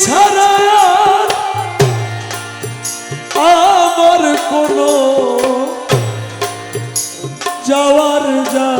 ছাড়া আমার কোনো যাওয়ার জায়গা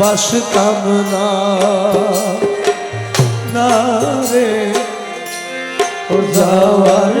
বাসতাম না না রে ও যাওয়ার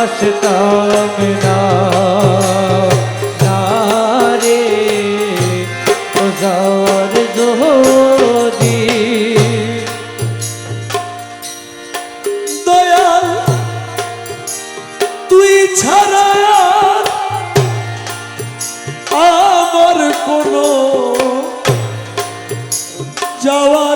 বসতাম না রে ও যদি দয়াল তুই ছাড়া আমার কোনো যাওয়ার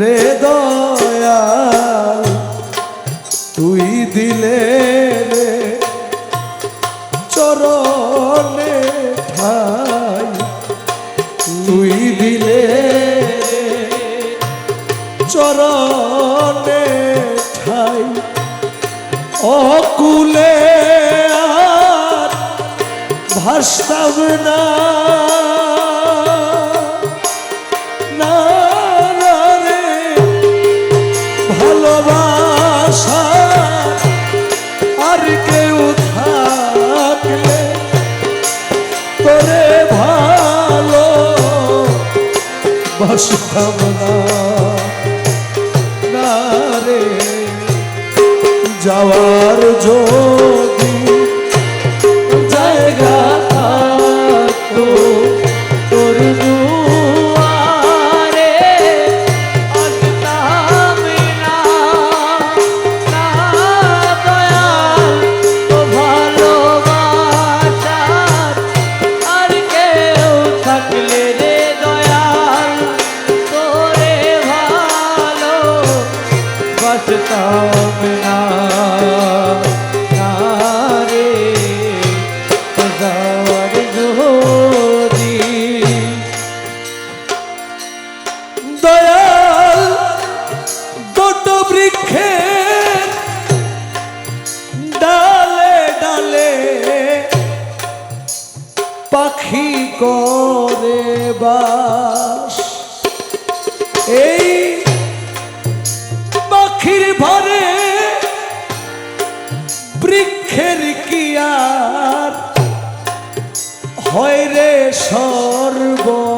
রে দয়াল তুই দিলে রে চরণে ঠাই তুই দিলে রে চরণে ঠাই অকুলে আর না না, বাসতাম না। রে যাওয়ার যদি বাস। এই পাখির ভরে বৃক্ষের কি আর হয় রে সর্বনাশ?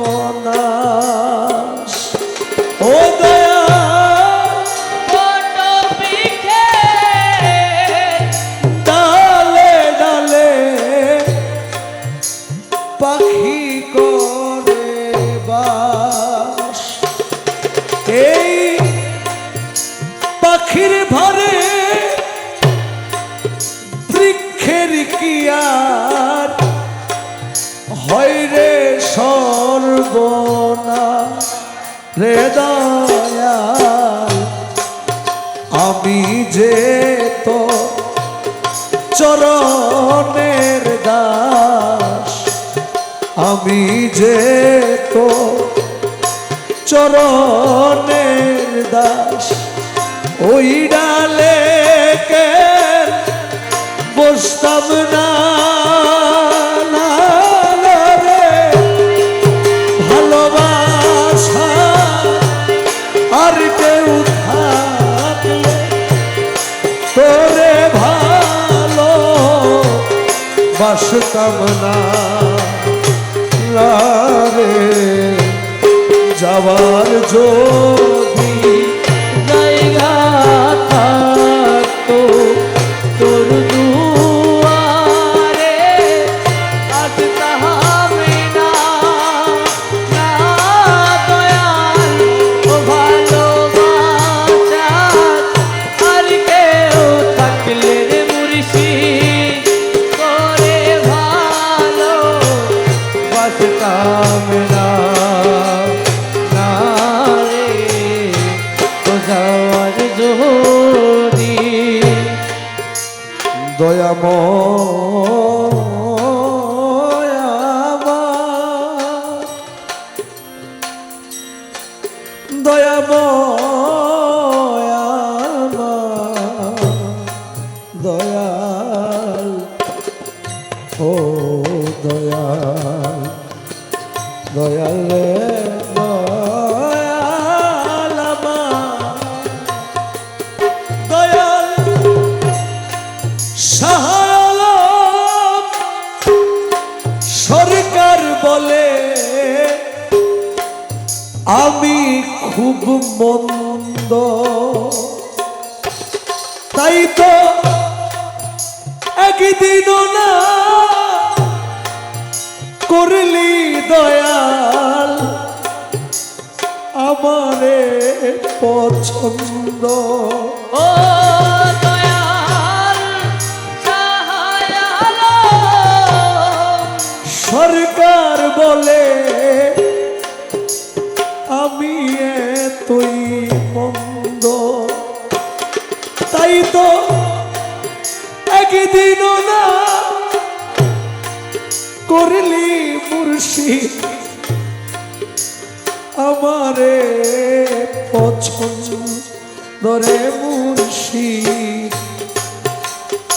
পাখির ভরে বৃক্ষের কি আর হয় রে সর্বনা রে দয়াল, আমি যে তো চরণের দাস, আমি যে তো চরণের দাস। ওই ডালে বসতাম না ভালোবাসা আর কেউ ভালো রে যাওয়ার যদি more. খুব মন্দ। তাই তো একদিনও না করলি দয়াল আমারে পছন্দ। ও সরকার বলে আমি তো একদিনও না করলি মুর্শিদ আমারে পছন্দ রে মুর্শিদ।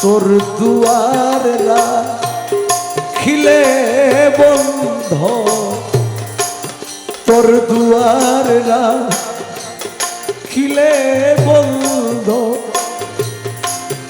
তোর দুয়ার খিলে বন্ধ। তোর দুয়ার খিলে বন্ধ।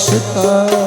ভালো বসতাম না